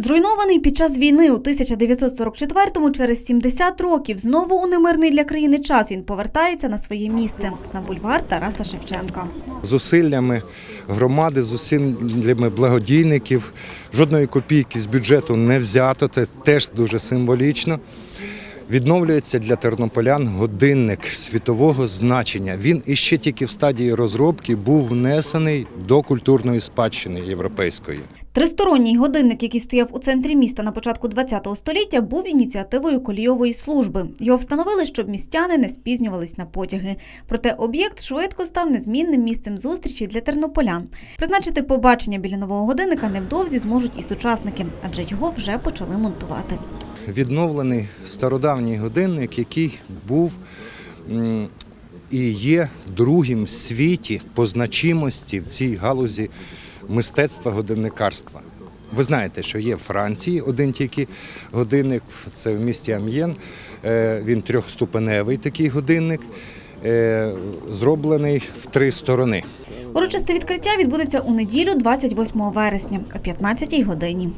Зруйнований під час війни у 1944-му через 70 років знову у немирний для країни час він повертається на своє місце на бульвар Тараса Шевченка. зусиллями громади, зусиллями благодійників. Жодної копійки з бюджету не взято, це теж дуже символічно. Відновлюється для тернополян годинник світового значення. Він іще тільки в стадії розробки був внесений до культурної спадщини європейської. Тристоронній годинник, який стояв у центрі міста на початку ХХ століття, був ініціативою колійової служби. Його встановили, щоб містяни не спізнювались на потяги. Проте об'єкт швидко став незмінним місцем зустрічі для тернополян. Призначити побачення біля нового годинника невдовзі зможуть і сучасники, адже його вже почали монтувати. Відновлений стародавній годинник, який був і є другим в світі по значимості в цій галузі мистецтва годинникарства. Ви знаєте, що є в Франції один тільки годинник, це в місті Амьєн. Е, Він трьохступеневий такий годинник, е, зроблений в три сторони. Урочисте відкриття відбудеться у неділю, 28 вересня о 15 годині.